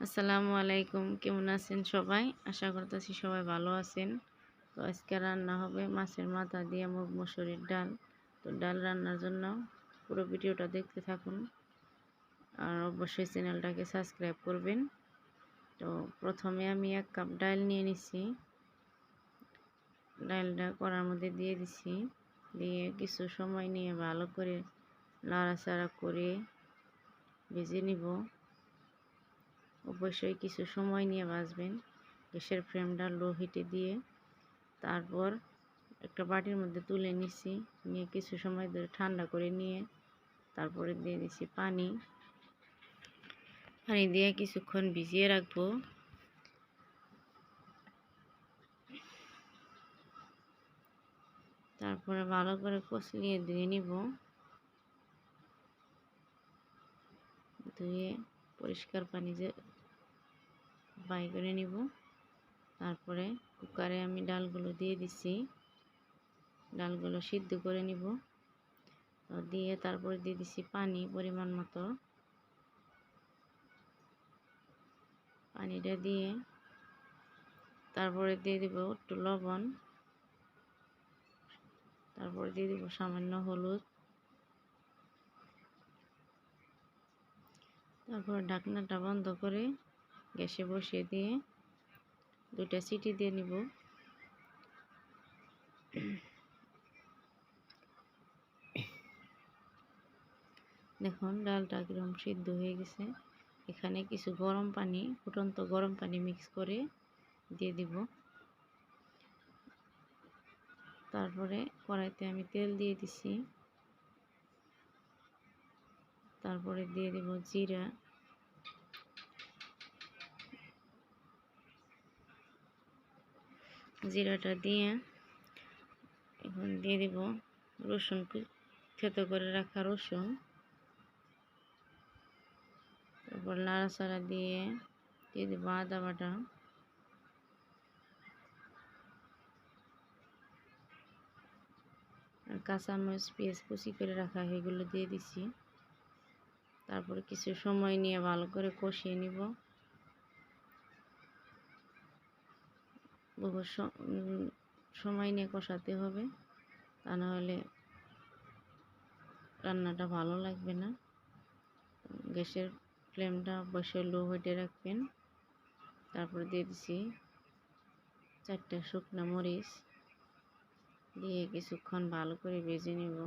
আসসালামু আলাইকুম, কেমন আছেন সবাই? আশা করতেছি সবাই ভালো আছেন। তো আজকে রান্না হবে মাছের মাথা দিয়ে মুগ মসুরির ডাল। তো ডাল রান্নার জন্য পুরো ভিডিওটা দেখতে থাকুন। আর অবশ্যই চ্যানেলটাকে সাবস্ক্রাইব করবেন। তো প্রথমে আমি এক কাপ ডাল নিয়ে নিছি। ডালটা করার মধ্যে দিয়ে দিছি। দিয়ে কিছু সময় নিয়ে ভালো করে নাড়াচাড়া করে ভেজে নিব। অবশ্যই কিছু সময় নিয়ে ভাজবেন গ্যাসের ফ্রেমটা লো হিটে দিয়ে তারপর একটা বাটির মধ্যে তুলে নিছি, নিয়ে কিছু সময় ধরে ঠান্ডা করে নিয়ে তারপরে দিয়ে দিছি পানি। পানি দিয়ে কিছুক্ষণ ভিজিয়ে রাখব। তারপরে ভালো করে কষলিয়ে ধুয়ে নিব। ধুয়ে পরিষ্কার পানি যে বাই করে নিব। তারপরে কুকারে আমি ডালগুলো দিয়ে দিছি। ডালগুলো সিদ্ধ করে নিব। দিয়ে তারপরে দিয়ে দিছি পানি পরিমাণ মতো। পানিটা দিয়ে তারপরে দিয়ে দিব একটু লবণ। তারপরে দিয়ে দিব সামান্য হলুদ। তারপর ঢাকনাটা বন্ধ করে গ্যাসে বসিয়ে দিয়ে দুইটা সিটি দিয়ে নিব। দেখুন, ডালটা কিরম সিদ্ধ হয়ে গেছে। এখানে কিছু গরম পানি, ফুটন্ত গরম পানি মিক্স করে দিয়ে দিব। তারপরে কড়াইতে আমি তেল দিয়ে দিছি। তারপরে দিয়ে দিব জিরা। জিরাটা দিয়ে এখন দিয়ে দিব রসুন থেতো করে রাখা রসুন। তারপর নাড়াচাড়া দিয়ে দিয়ে দিব আদা বাটা। আর কাঁচামরিচ, পেঁয়াজ কুচি করে রাখা এগুলো দিয়ে দিছি। তারপরে কিছু সময় নিয়ে ভালো করে কষিয়ে নিব। সময় নিয়ে কষাতে হবে। তা নাহলে রান্নাটা ভালো লাগবে না। গ্যাসের ফ্লেমটা অবশ্যই লো হইতে রাখবেন। তারপরে দিয়ে দিছি চারটা শুকনো মরিচ। দিয়ে কিছুক্ষণ ভালো করে ভেজে নেব।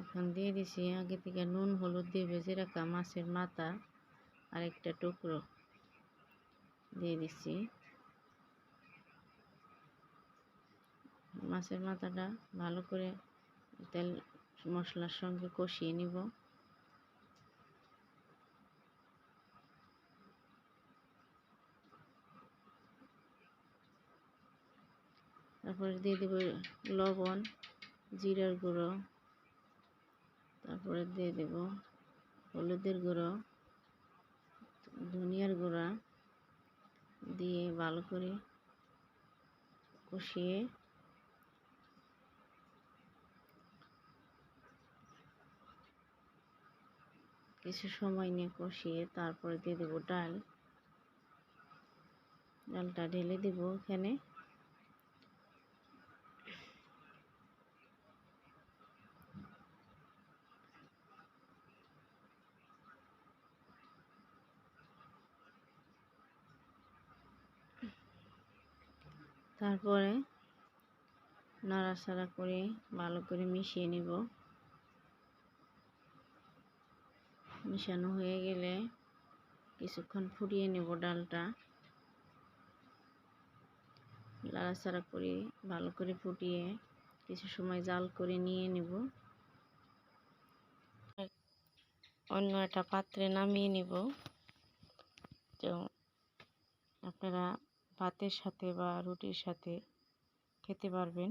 এখন দিয়ে দিছি আগে থেকে নুন, হলুদ দিয়ে ভেজে রাখা মাছের মাথা। আর একটা টুকরো দিয়ে দিচ্ছি। মাছের মাথাটা ভালো করে তেল মশলার সঙ্গে কষিয়ে নিব। তারপরে দিয়ে দেব লবণ, জিরার গুঁড়ো, তারপরে দিয়ে দেব হলুদের গুঁড়ো। ধনিয়ার গুঁড়া দিয়ে ভালো করে কষিয়ে কিছু সময় নিয়ে কষিয়ে তারপরে দিয়ে দেবো ডাল। ডালটা ঢেলে দেবো এখানে। তারপরে নাড়াচাড়া করে ভালো করে মিশিয়ে নিব। মিশানো হয়ে গেলে কিছুক্ষণ ফুটিয়ে নেব ডালটা। নাড়াচাড়া করে ভালো করে ফুটিয়ে কিছু সময় জাল করে নিয়ে নেব। অন্য একটা পাত্রে নামিয়ে নিব। তো আপনারা ভাতের সাথে বা রুটির সাথে খেতে পারবেন।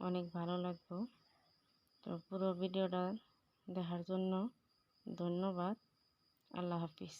অনেক ভালো লাগবে তো পুরো ভিডিওটা দেখার জন্য ধন্যবাদ। আল্লাহ হাফিজ।